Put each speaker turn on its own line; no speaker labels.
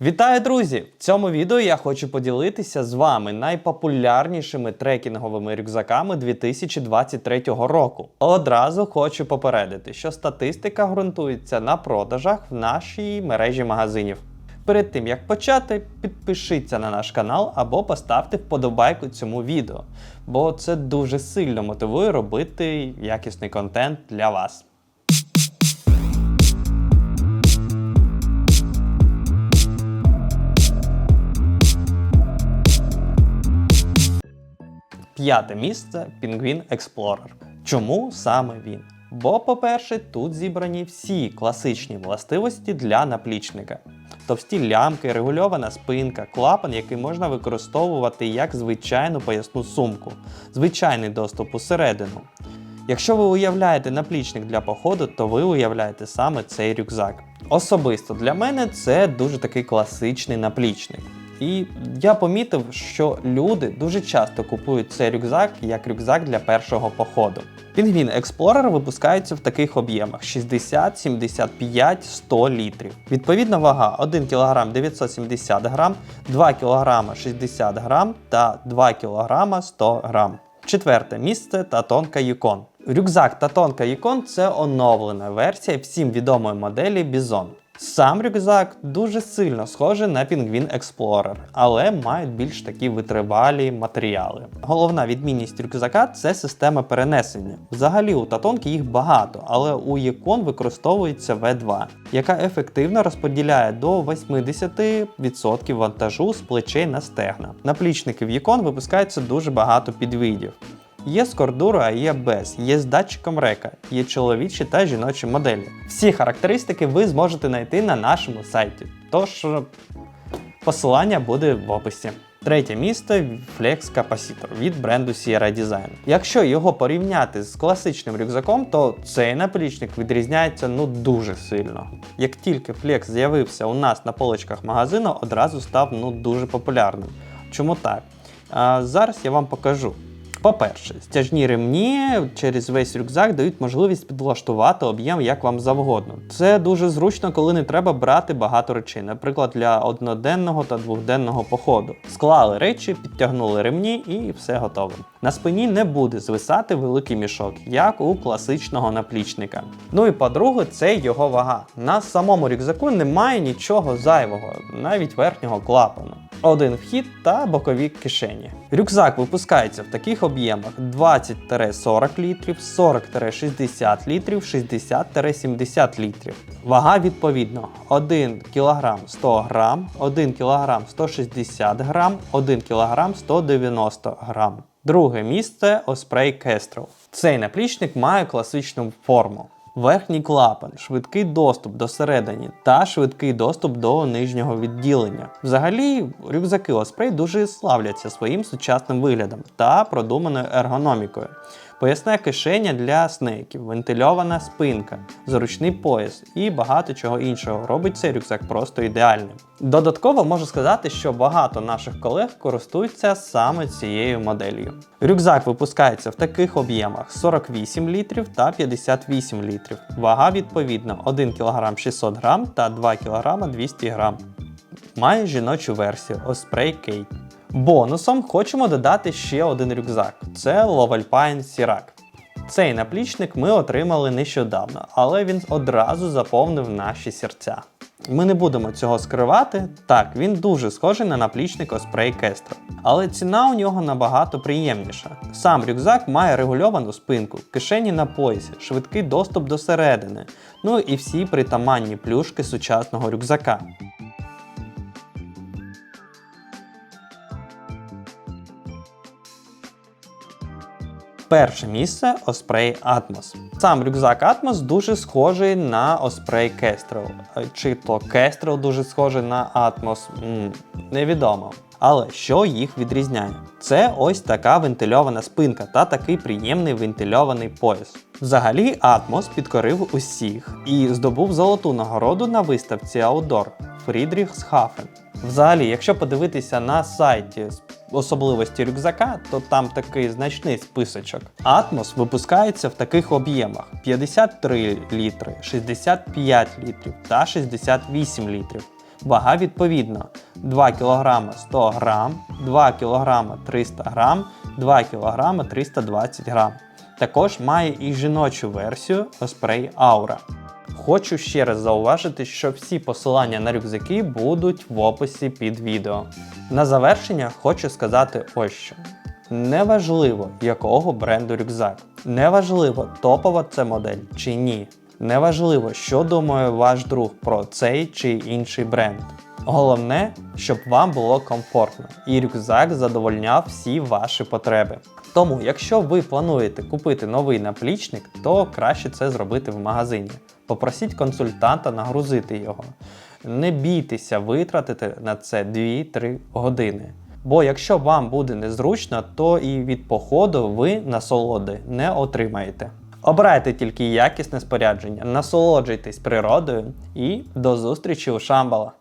Вітаю, друзі! В цьому відео я хочу поділитися з вами найпопулярнішими трекінговими рюкзаками 2023 року. Одразу хочу попередити, що статистика ґрунтується на продажах в нашій мережі магазинів. Перед тим як почати, підпишіться на наш канал або поставте вподобайку цьому відео, бо це дуже сильно мотивує робити якісний контент для вас. П'яте місце Penguin Explorer. Чому саме він? Бо, по-перше, тут зібрані всі класичні властивості для наплічника. Товсті лямки, регульована спинка, клапан, який можна використовувати як звичайну поясну сумку, звичайний доступ усередину. Якщо ви уявляєте наплічник для походу, то ви уявляєте саме цей рюкзак. Особисто для мене це дуже такий класичний наплічник. І я помітив, що люди дуже часто купують цей рюкзак як рюкзак для першого походу. Penguin Explorer випускається в таких об'ємах 60, 75, 100 літрів. Відповідна вага 1 кг 970 г, 2 кг 60 г та 2 кг 100 г. Четверте місце Татонка Yukon. Рюкзак Татонка Yukon – це оновлена версія всім відомої моделі Bison. Сам рюкзак дуже сильно схожий на Penguin Explorer, але мають більш такі витривалі матеріали. Головна відмінність рюкзака це система перенесення. Взагалі у Татонки їх багато, але у Yukon використовується V2, яка ефективно розподіляє до 80% вантажу з плечей на стегна. Наплічники в Yukon випускається дуже багато підвидів. Є з кордуру, а є без, є з датчиком река, є чоловічі та жіночі моделі. Всі характеристики ви зможете знайти на нашому сайті. Тож посилання буде в описі. Третє місце Flex Capacitor від бренду Sierra Design. Якщо його порівняти з класичним рюкзаком, то цей наплічник відрізняється ну дуже сильно. Як тільки Flex з'явився у нас на поличках магазину, одразу став ну дуже популярним. Чому так? А, зараз я вам покажу. По-перше, стяжні ремні через весь рюкзак дають можливість підлаштувати об'єм як вам завгодно. Це дуже зручно, коли не треба брати багато речей, наприклад, для одноденного та двохденного походу. Склали речі, підтягнули ремні і все готово. На спині не буде звисати великий мішок, як у класичного наплічника. Ну і по-друге, це його вага. На самому рюкзаку немає нічого зайвого, навіть верхнього клапану. Один вхід та бокові кишені. Рюкзак випускається в таких об'ємах 20-40 літрів, 40-60 літрів, 60-70 літрів. Вага відповідно 1 кг 100 г, 1 кг 160 г, 1 кг 190 г. Друге місце Osprey Kestrel. Цей наплічник має класичну форму. Верхній клапан, швидкий доступ до середини та швидкий доступ до нижнього відділення. Взагалі, рюкзаки Osprey дуже славляться своїм сучасним виглядом та продуманою ергономікою. Поясна кишеня для снейків, вентильована спинка, зручний пояс і багато чого іншого робить цей рюкзак просто ідеальним. Додатково можу сказати, що багато наших колег користуються саме цією моделлю. Рюкзак випускається в таких об'ємах 48 літрів та 58 літрів. Вага відповідно 1 кг 600 г та 2 кг 200 г. Має жіночу версію Osprey Kate. Бонусом хочемо додати ще один рюкзак це Lovalpine Sirac. Цей наплічник ми отримали нещодавно, але він одразу заповнив наші серця. Ми не будемо цього скривати. Так, він дуже схожий на наплічник Osprey Kestrel. Але ціна у нього набагато приємніша. Сам рюкзак має регульовану спинку, кишені на поясі, швидкий доступ до середини, ну і всі притаманні плюшки сучасного рюкзака. Перше місце Osprey Atmos. Сам рюкзак Atmos дуже схожий на Osprey Kestrel. Чи то Kestrel дуже схожий на Atmos, м, невідомо. Але що їх відрізняє? Це ось така вентильована спинка та такий приємний вентильований пояс. Взагалі, Atmos підкорив усіх і здобув золоту нагороду на виставці Outdoor Friedrichshafen. Взагалі, якщо подивитися на сайті особливості рюкзака, то там такий значний списочок. Атмос випускається в таких об'ємах: 53 літри, 65 літрів та 68 літрів. Вага відповідно 2 кг 100 г, 2 кг 300 г, 2 кг 320 г. Також має і жіночу версію Osprey Aura. Хочу ще раз зауважити, що всі посилання на рюкзаки будуть в описі під відео. На завершення хочу сказати ось що. Неважливо, якого бренду рюкзак. Неважливо, топова це модель чи ні. Неважливо, що думає ваш друг про цей чи інший бренд. Головне, щоб вам було комфортно і рюкзак задовольняв всі ваші потреби. Тому, якщо ви плануєте купити новий наплічник, то краще це зробити в магазині. Попросіть консультанта нагрузити його. Не бійтеся витратити на це 2-3 години. Бо якщо вам буде незручно, то і від походу ви насолоди не отримаєте. Обирайте тільки якісне спорядження, насолоджуйтесь природою і до зустрічі у Шамбала!